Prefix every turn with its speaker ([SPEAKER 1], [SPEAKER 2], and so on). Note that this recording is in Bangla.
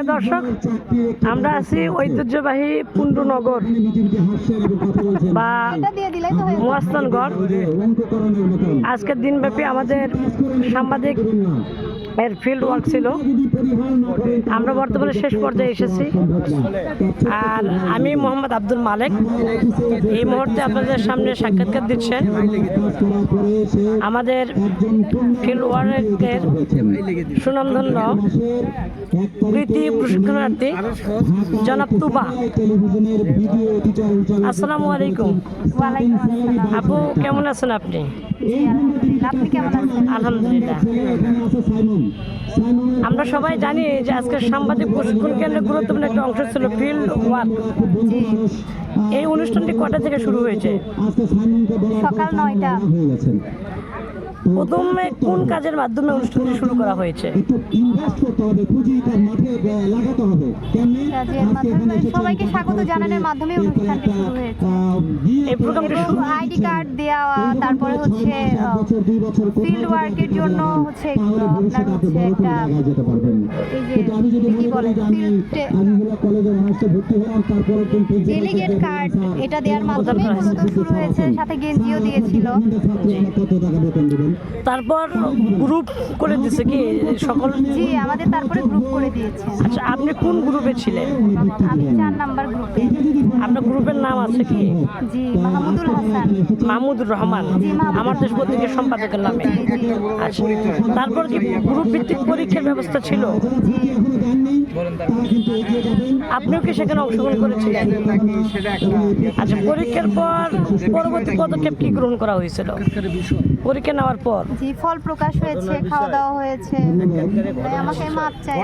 [SPEAKER 1] প্রিয় দর্শক আমরা আছি ঐতিহ্যবাহী পুণ্ডনগর বা আজকের দিনব্যাপী আমাদের সাংবাদিক এর ফিল্ড ওয়ার্ক ছিল। আমরা বর্তমানে শেষ পর্যায়ে এসেছি। আর আমি মোহাম্মদ আব্দুল মালেক। এই মুহূর্তে আপনাদের সামনে সাক্ষাৎকার দিচ্ছেন আমাদের ফিল্ড ওয়ার্কের সুনামধন্য বৃত্তি প্রশিক্ষণার্থী জনাব তুবা। আসসালামু আলাইকুম। আপু, কেমন আছেন আপনি?
[SPEAKER 2] আপনি কেমন আছেন?
[SPEAKER 1] আলহামদুলিল্লাহ। আমরা সবাই জানি যে আজকে সাংবাদিক প্রশিক্ষণ কেন্দ্রের গুরুত্বপূর্ণ একটা অংশ ছিল ফিল্ড ওয়ার্ক এই অনুষ্ঠানটি কটা থেকে শুরু হয়েছে?
[SPEAKER 2] সকাল নয়টা।
[SPEAKER 1] প্রথমে কোন কাজের মাধ্যমে অনুষ্ঠানটি শুরু করা হয়েছে?
[SPEAKER 2] মাধ্যমে সবাইকে স্বাগত জানানোর মাধ্যমে অনুষ্ঠানটি শুরু হয়েছে।
[SPEAKER 1] এই প্রোগ্রামটি
[SPEAKER 2] আইডি কার্ড দেওয়া তারপরে হচ্ছে ফিল্ড ওয়ার্কের জন্য হচ্ছে আপনার হচ্ছে একটা ডেলিগেট কার্ড এটা দেওয়ার মাধ্যমে শুরু হয়েছে সাথে গেঞ্জিও দিয়েছিল।
[SPEAKER 1] তারপর গ্রুপ করে দিছে কি? সকল
[SPEAKER 2] জি আমাদের তারপরে গ্রুপ করে দিয়েছে।
[SPEAKER 1] আচ্ছা আপনি কোন গ্রুপে ছিলেন?
[SPEAKER 2] আমি চার নাম্বার গ্রুপে
[SPEAKER 1] আপনার গ্রুপের নাম আছে কি?
[SPEAKER 2] জি মাহমুদুল হাসান।
[SPEAKER 1] মাহমুদুর রহমান। আমার দেশ পত্রিকার সম্পাদকের নামে। আচ্ছা তারপর কি গ্রুপ ভিত্তিক পরীক্ষার ব্যবস্থা ছিল? আপনিও কি সেখানে অংশগ্রহণ করেছিলেন? আচ্ছা পরীক্ষার পর পরবর্তী পদক্ষেপ কি গ্রহণ করা হয়েছিল? পরীক্ষা নেওয়ার পর?
[SPEAKER 2] জি ফল প্রকাশ হয়েছে খাওয়া দাওয়া হয়েছে। আমাকে মাপ চাই।